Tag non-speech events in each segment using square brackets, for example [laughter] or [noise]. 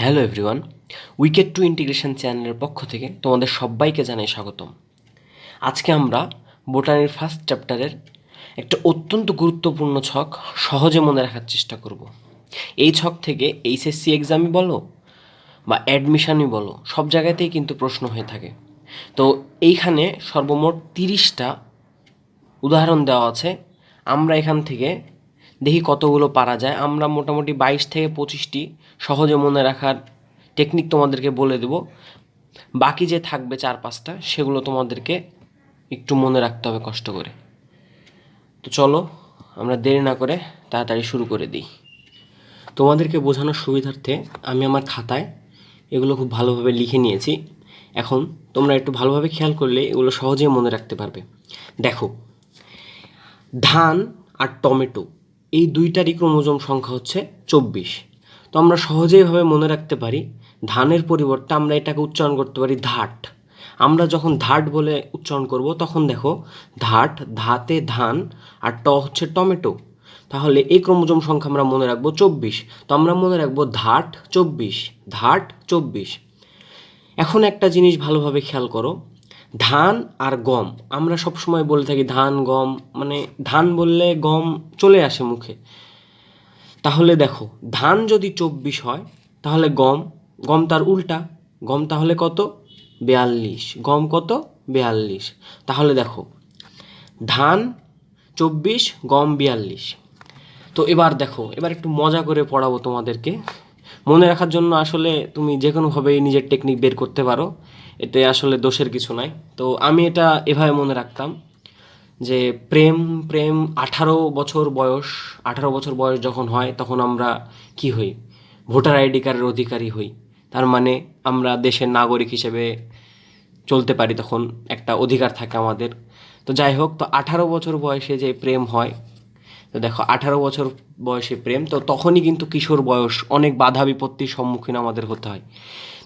Hello everyone wicket to integration চ্যানেলের পক্ষ থেকে তোমাদের সবাইকে জানাই স্বাগতম। আজকে আমরা বোটানির ফার্স্ট চ্যাপ্টারের একটা অত্যন্ত গুরুত্বপূর্ণ ছক সহজে মনে রাখার চেষ্টা করব। এই ছক থেকে এইচএসসি এক্সামই বলো বা অ্যাডমিশনই বলো, সব জায়গাতেই কিন্তু প্রশ্ন হয়ে থাকে। তো এইখানে সর্বমোট তিরিশটা উদাহরণ দেওয়া আছে। আমরা এখান থেকে দেখি কতগুলো পারা যায়। আমরা মোটামুটি বাইশ থেকে পঁচিশটি সহজে মনে রাখার টেকনিক তোমাদেরকে বলে দেব। বাকি যে থাকবে চার পাঁচটা, সেগুলো তোমাদেরকে একটু মনে রাখতে হবে কষ্ট করে। তো চলো, আমরা দেরি না করে তাড়াতাড়ি শুরু করে দিই। তোমাদেরকে বোঝানোর সুবিধার্থে আমি আমার খাতায় এগুলো খুব ভালোভাবে লিখে নিয়েছি। এখন তোমরা একটু ভালোভাবে খেয়াল করলে এগুলো সহজেই মনে রাখতে পারবে। দেখো, ধান আর টমেটো এই দুইটারই ক্রোমোজোম সংখ্যা হচ্ছে চব্বিশ। তো আমরা সহজেইভাবে মনে রাখতে পারি ধানের পরিবর্তে আমরা এটাকে উচ্চারণ করতে পারি ধাট। আমরা যখন ধাট বলে উচ্চারণ করব, তখন দেখো ধাট, ধাতে ধান আর ট হচ্ছে টমেটো। তাহলে এই ক্রোমোজোম সংখ্যা আমরা মনে রাখব চব্বিশ। তো আমরা মনে রাখব ধাট চব্বিশ ধাট চব্বিশ। এখন একটা জিনিস ভালোভাবে খেয়াল করো। ধান আর গম। আমরা সব সময় বলে থাকি ধান, গম মানে ধান বললে গম চলে আসে মুখে। তাহলে দেখো, ধান যদি চব্বিশ হয়, তাহলে গম গম তার উল্টা। গম তাহলে কত? বেয়াল্লিশ। গম কত? বেয়াল্লিশ। তাহলে দেখো, ধান চব্বিশ, গম বিয়াল্লিশ। তো এবার দেখো, এবার একটু মজা করে পড়াবো তোমাদেরকে। মনে রাখার জন্য আসলে তুমি যে কোনোভাবেই নিজের টেকনিক বের করতে পারো। এতে আসলে দোষের কিছু নাই। তো আমি এটা এভাবে মনে রাখতাম যে প্রেম প্রেম আঠারো বছর বয়স, আঠারো বছর বয়স যখন হয় তখন আমরা কি হই? ভোটার আইডি কার্ডের অধিকারী হই। তার মানে আমরা দেশের নাগরিক হিসেবে চলতে পারি তখন একটা অধিকার থাকে আমাদের। তো যাই হোক, তো আঠারো বছর বয়সে যে প্রেম হয় তো দেখো, আঠারো বছর বয়সে প্রেম, তো তখনই কিন্তু কিশোর বয়স অনেক বাধা বিপত্তির সম্মুখীন আমাদের হতে হয়।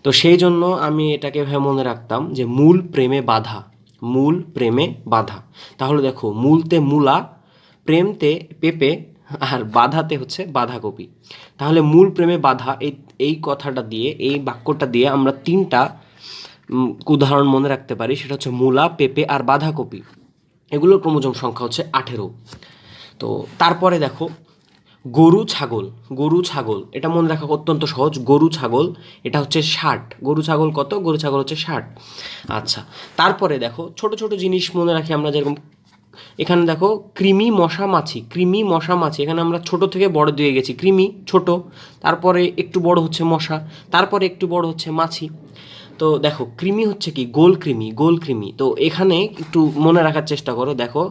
তো সেই জন্য আমি এটাকে ভেবে মনে রাখতাম যে মূল প্রেমে বাধা, মূল প্রেমে বাধা। তাহলে দেখো, মূলতে মূলা, প্রেমতে পেপে, আর বাধাতে হচ্ছে বাঁধাকপি। তাহলে মূল প্রেমে বাধা, এই এই কথাটা দিয়ে, এই বাক্যটা দিয়ে আমরা তিনটা উদাহরণ মনে রাখতে পারি। সেটা হচ্ছে মূলা, পেঁপে আর বাঁধাকপি। এগুলোর ক্রোমোজোম সংখ্যা হচ্ছে আঠেরো। তো তারপরে দেখো, গরু ছাগল গরু ছাগল, এটা মনে রাখা অত্যন্ত সহজ, গরু ছাগল, এটা হচ্ছে ষাট। গরু ছাগল কত? গরু ছাগল হচ্ছে ষাট। আচ্ছা তারপরে দেখো, ছোট ছোট জিনিস মনে রাখি আমরা যেরকম, এখানে দেখো, কৃমি মশা মাছি, কৃমি মশা মাছি, এখানে আমরা ছোট থেকে বড় দিয়ে গেছি, কৃমি, ছোট, তারপরে একটু বড় হচ্ছে মশা, তারপরে একটু বড় হচ্ছে মাছি। তো দেখো কৃমি হচ্ছে কি? গোল কৃমি গোল কৃমি তো এখানে একটু মনে রাখার চেষ্টা করো, দেখো।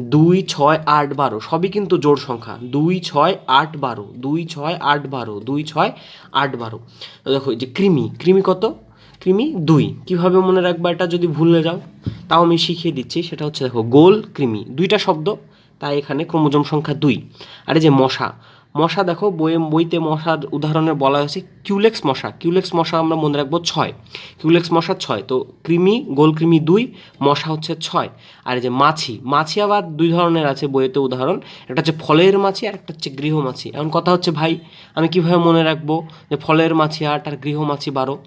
দুই, ছয়, আট, বারো, সবই কিন্তু জোর সংখ্যা। দুই, ছয়, আট, বারো, দুই, ছয়, আট, বারো, দুই, ছয়, আট, বারো। তো দেখো যে কৃমি কৃমি কত? কৃমি দুই। কীভাবে মনে রাখবা এটা যদি ভুলে যাও? তাও আমি শিখিয়ে দিচ্ছি, সেটা হচ্ছে দেখো, গোল কৃমি দুইটা শব্দ, তাই এখানে ক্রোমোজোম সংখ্যা দুই। আর এই যে মশা মশা দেখো, বইয়ে, বইতে মশার উদাহরণে বলা হয়েছে কিউলেক্স মশা। কিউলেক্স মশা আমরা মনে রাখব ছয়। কিউলেক্স মশা ছয়। তো কৃমি, গোল কৃমি দুই, মশা হচ্ছে ছয়। আর এই যে মাছি মাছি আবার দুই ধরনের আছে বইয়েতে উদাহরণ। একটা হচ্ছে ফলের মাছি আর একটা হচ্ছে গৃহ মাছি। এখন কথা হচ্ছে, ভাই, আমি কীভাবে মনে রাখব যে ফলের মাছি আট আর গৃহ মাছি বারো?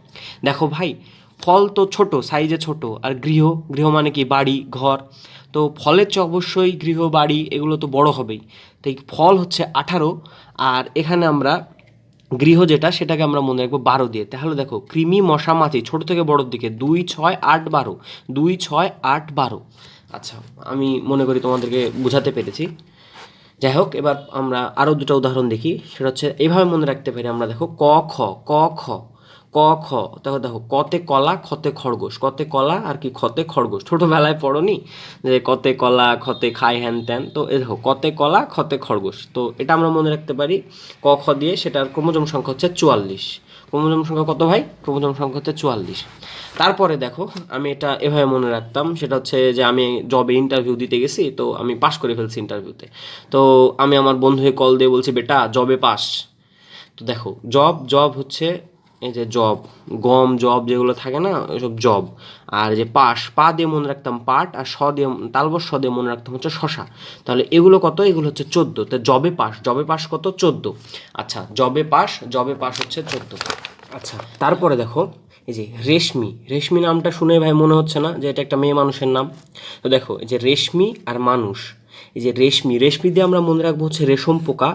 দেখো, ভাই, ফল তো ছোট সাইজে ছোট, আর গৃহ গৃহ মানে কি? বাড়ি, ঘর। তো ফলের চেয়ে অবশ্যই গৃহ, বাড়ি এগুলো তো বড় হবেই। তাই ফল হচ্ছে আঠারো, আর এখানে আমরা গৃহ যেটা, সেটাকে আমরা মনে রাখব বারো দিয়ে। তাহলে দেখো, কৃমি, মশা, মাছি, ছোট থেকে বড়োর দিকে, দুই, ছয়, আট, বারো। দুই, ছয়, আট, বারো। আচ্ছা আমি মনে করি তোমাদেরকে বোঝাতে পেরেছি। যাই হোক, এবার আমরা আরও দুটো উদাহরণ দেখি। সেটা হচ্ছে এইভাবে মনে রাখতে পারি আমরা, দেখো, ক, খ ক, খ। ক, খ। দেখো দেখো, কতে কলা, খতে খরগোশ। কতে কলা আর কি, খতে খরগোশ। ছোটোবেলায় পড়নি যে কতে কলা, খতে খায় হ্যান ত্যান। তো এ দেখো, কতে কলা, খতে খরগোশ। তো এটা আমরা মনে রাখতে পারি ক, খ দিয়ে সেটার ক্রোমোজোম সংখ্যা হচ্ছে চুয়াল্লিশ। ক্রোমোজোম সংখ্যা কত ভাই? ক্রোমোজোম সংখ্যা হচ্ছে চুয়াল্লিশ। তারপরে দেখো, আমি এটা এভাবে মনে রাখতাম, সেটা হচ্ছে যে আমি জবে ইন্টারভিউ দিতে গেছি, তো আমি পাশ করে ফেলছি ইন্টারভিউতে তো। আমি আমার বন্ধুকে কল দিয়ে বলছি, বেটা জবে পাস তো দেখো জব জব হচ্ছে এই যে জব গম জব যেগুলো থাকে না, ওইসব জব আর যে পাশ, পা দিয়ে মনে রাখতাম পাট, আর স দিয়ে তালবস স দিয়ে মনে রাখতাম হচ্ছে শশা। তাহলে এগুলো কত? এগুলো হচ্ছে চোদ্দ। তো জবে পাস জবে পাস কত? চোদ্দ। আচ্ছা জবে পাস জবে পাস হচ্ছে চোদ্দ। আচ্ছা তারপরে দেখো, এই যে রেশমি। রেশমি নামটা শুনে ভাই মনে হচ্ছে না যে এটা একটা মেয়ে মানুষের নাম? তো দেখো, এই যে রেশমি আর মানুষ। এই যে রেশমি রেশমি দিয়ে আমরা মনে রাখব হচ্ছে রেশম পোকা।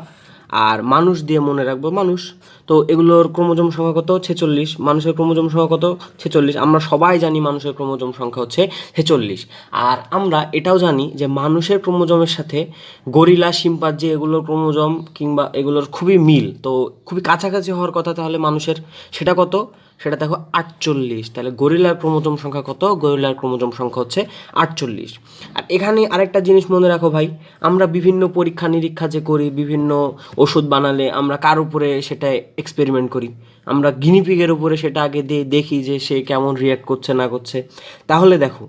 আর মানুষ দিয়ে মনে রাখব মানুষ। তো এগুলোর ক্রোমোজোম সংখ্যা কত? ছেচল্লিশ। মানুষের ক্রোমোজোম সংখ্যা কত? ছেচল্লিশ। আমরা সবাই জানি মানুষের ক্রোমোজোম সংখ্যা হচ্ছে ছেচল্লিশ। আর আমরা এটাও জানি যে মানুষের ক্রোমোজোমের সাথে গরিলা, শিম্পাঞ্জি এগুলোর ক্রোমোজোম কিংবা এগুলোর খুবই মিল। তো খুবই কাছাকাছি হওয়ার কথা তাহলে মানুষের। সেটা কত? সেটা দেখো আটচল্লিশ। তাহলে গরিলার ক্রোমোজোম সংখ্যা কত? গরিলার ক্রোমোজোম সংখ্যা হচ্ছে আটচল্লিশ। আর এখানে আরেকটা জিনিস মনে রাখো ভাই, আমরা বিভিন্ন পরীক্ষা নিরীক্ষা যে করি, বিভিন্ন ওষুধ বানালে আমরা কার উপরে সেটা এক্সপেরিমেন্ট করি? আমরা গিনিপিগের উপরে সেটা আগে দিয়ে দেখি যে সে কেমন রিয়াক্ট করছে না করছে। তাহলে দেখো,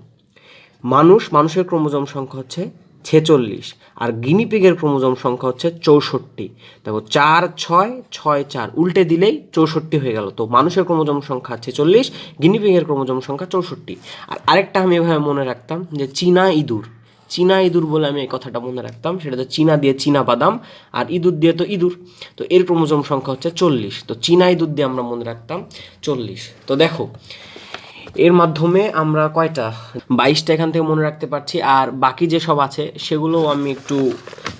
মানুষ, মানুষের ক্রোমোজোম সংখ্যা হচ্ছে ছেচল্লিশ। আর গিনিপিগের ক্রোমোজোম সংখ্যা হচ্ছে চৌষট্টি। দেখো চার, ছয় ছয়, চার, উল্টে দিলেই চৌষট্টি হয়ে গেল। তো মানুষের ক্রোমোজোম সংখ্যা ছেচল্লিশ গিনিপিগের ক্রোমোজোম সংখ্যা চৌষট্টি। আর আরেকটা আমি এভাবে মনে রাখতাম যে চীনা ইঁদুর। চীনা ইঁদুর বলে আমি এই কথাটা মনে রাখতাম, সেটা তো চীনা দিয়ে চীনা বাদাম আর ইঁদুর দিয়ে তো ইঁদুর। তো এর ক্রোমোজোম সংখ্যা হচ্ছে চল্লিশ। তো চীনা ইঁদুর দিয়ে আমরা মনে রাখতাম চল্লিশ। তো দেখো এর মাধ্যমে আমরা কয়টা? বাইশটা এখান থেকে মনে রাখতে পারছি। আর বাকি যে সব আছে, সেগুলোও আমি একটু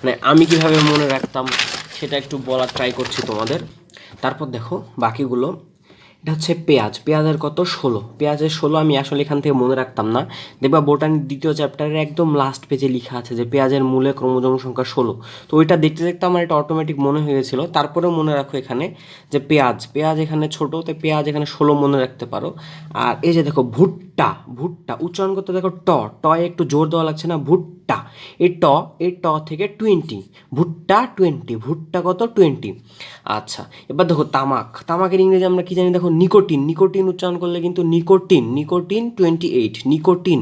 মানে আমি কীভাবে মনে রাখতাম, সেটা একটু বলার ট্রাই করছি তোমাদের। তারপর দেখো, বাকিগুলো এটা হচ্ছে পেঁয়াজ। পেঁয়াজের কত? ষোলো। পেঁয়াজের ষোলো আমি আসলে এখান থেকে মনে রাখতাম না। দেখবা বোটানির দ্বিতীয় চ্যাপ্টারের একদম লাস্ট পেজে লেখা আছে যে পেঁয়াজের মূলে ক্রোমোজোম সংখ্যা ষোলো। তো ওইটা দেখতে দেখতে আমার এটা অটোমেটিক মনে হয়ে গেছিল। তারপরেও মনে রাখো এখানে যে পেঁয়াজ। পেঁয়াজ এখানে ছোটো তো পেঁয়াজ এখানে ষোলো মনে রাখতে পারো। আর এই যে দেখো, ভুট্টা ভুট্টা উচ্চারণ করতে দেখো ট, টয়ে একটু জোর দেওয়া লাগছে না, ভুট্টা। এই ট এই ট থেকে টোয়েন্টি ভুট্টা টোয়েন্টি ভুট্টা কত টোয়েন্টি আচ্ছা এবার দেখো তামাক, তামাকের ইংরেজি আমরা কী জানি? দেখো নিকোটিন নিকোটিন উচ্চারণ করলে কিন্তু nicotine nicotine twenty eight nicotine.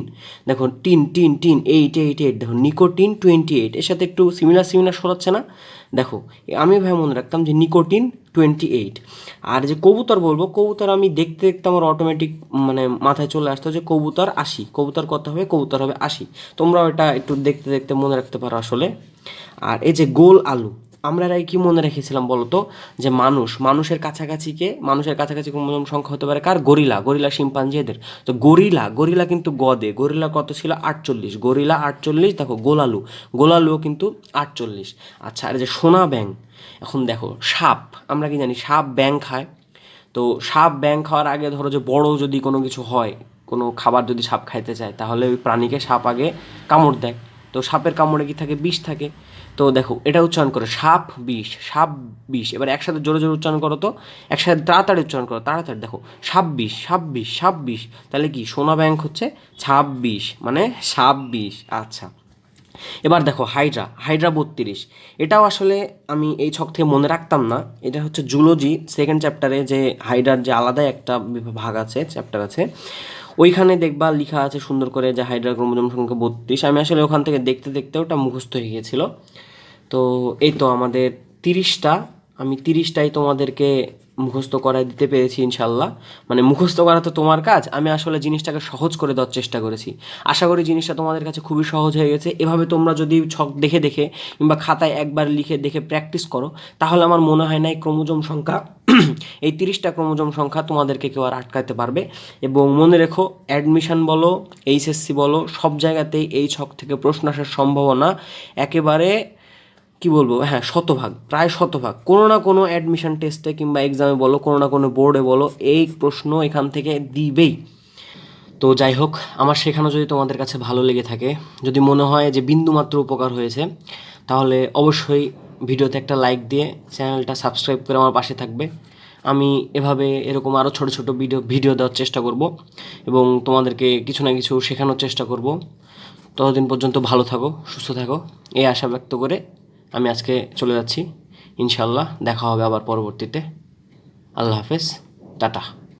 দেখো tin tin tin eight eight eight দেখো নিকোটিন টোয়েন্টি এইট এর সাথে একটু সিমিলার সিমিলার সরাচ্ছে না? দেখো, আমি ভাই মনে রাখতাম যে নিকোটিন টোয়েন্টি এইট আর যে কবুতর বলব, কবুতর আমি দেখতে দেখতে আমার অটোমেটিক মানে মাথায় চলে আসতো যে কবুতর আশি। কবুতর কত হবে? কবুতর হবে আশি। তোমরাও এটা একটু দেখতে দেখতে মনে রাখতে পারো আসলে। আর এই যে গোল আলু আমরা কি মনে রেখেছিলাম বলতো? যে মানুষ, মানুষের কাছাকাছিকে মানুষের কাছাকাছি ক্রোমোজোম সংখ্যা হতে পারে কার? গরিলা গরিলা শিম্পাঞ্জি এদের। তো গরিলা গরিলা কিন্তু গদে। গরিলা কত ছিল? আটচল্লিশ। গরিলা আটচল্লিশ, দেখো গোলালু। গোলালুও কিন্তু আটচল্লিশ। আচ্ছা আর যে সোনা ব্যাং, এখন দেখো, সাপ, আমরা কি জানি, সাপ ব্যাং খায়। তো সাপ ব্যাং খাওয়ার আগে ধরো যে বড় যদি কোনো কিছু হয়, কোনো খাবার যদি সাপ খাইতে চায়, তাহলে ওই প্রাণীকে সাপ আগে কামড় দেয়। তো সাপের কামড়ে কি থাকে? বিষ থাকে। তো দেখো, এটা উচ্চারণ করো, সাপ বিষ সাপ বিষ, এবার একসাথে জোরে জোরে উচ্চারণ করো তো, একসাথে তাড়াতাড়ি উচ্চারণ করো, তাড়াতাড়ি, দেখো ছাব্বিশ ছাব্বিশ ছাব্বিশ তাহলে কি, সোনা ব্যাংক হচ্ছে ছাব্বিশ মানে ছাব্বিশ আচ্ছা। এবার দেখো, হাইড্রা হাইড্রা বত্রিশ, এটাও আসলে আমি এই ছক থেকে মনে রাখতাম না, এটা হচ্ছে জুলজি সেকেন্ড চ্যাপ্টারে যে হাইড্রার যে আলাদা একটা ভাগ আছে চ্যাপ্টার আছে, ওইখানে দেখবা লেখা আছে সুন্দর করে যে হাইড্রা ক্রোমোজোম সংখ্যা বত্রিশ, আমি আসলে ওখান থেকে দেখতে দেখতে ওটা মুখস্থ হয়ে গিয়েছিল। তো এই তো আমাদের তিরিশটা, আমি তিরিশটাই তোমাদেরকে মুখস্থ করায় দিতে পেরেছি ইনশাল্লাহ। মানে মুখস্থ করা তো তোমার কাজ, আমি আসলে জিনিসটাকে সহজ করে দেওয়ার চেষ্টা করেছি। আশা করি জিনিসটা তোমাদের কাছে খুবই সহজ হয়ে গেছে। এভাবে তোমরা যদি ছক দেখে দেখে কিংবা খাতায় একবার লিখে দেখে প্র্যাকটিস করো, তাহলে আমার মনে হয় না এই ক্রোমোজোম সংখ্যা, [clears throat] এই তিরিশটা ক্রোমোজোম সংখ্যা তোমাদেরকে কেউ আর আটকাতে পারবে। এবং মনে রেখো, অ্যাডমিশন বলো, এইচএসসি বলো, সব জায়গাতেই এই ছক থেকে প্রশ্ন আসার সম্ভাবনা। একেবারে কি বলব? হ্যাঁ শতভাগ, প্রায় শতভাগ। কোনো না কোনো অ্যাডমিশন টেস্টে কিংবা এক্সামে বলো, কোনো না কোনো বোর্ডে বলো, এই প্রশ্ন এখান থেকে দিবেই। তো যাই হোক, আমার শেখানো যদি তোমাদের কাছে ভালো লেগে থাকে, যদি মনে হয় যে বিন্দুমাত্র উপকার হয়েছে, তাহলে অবশ্যই ভিডিওতে একটা লাইক দিয়ে চ্যানেলটা সাবস্ক্রাইব করে আমার পাশে থাকবে। আমি এভাবে এরকম আরও ছোট ছোট ভিডিও ভিডিও দেওয়ার চেষ্টা করব এবং তোমাদেরকে কিছু না কিছু শেখানোর চেষ্টা করব। ততদিন পর্যন্ত ভালো থাকো, সুস্থ থাকো। এই আশা ব্যক্ত করে আমি আজকে চলে যাচ্ছি। ইনশাল্লাহ দেখা হবে আবার পরবর্তীতে। আল্লাহ হাফেজ। টাটা।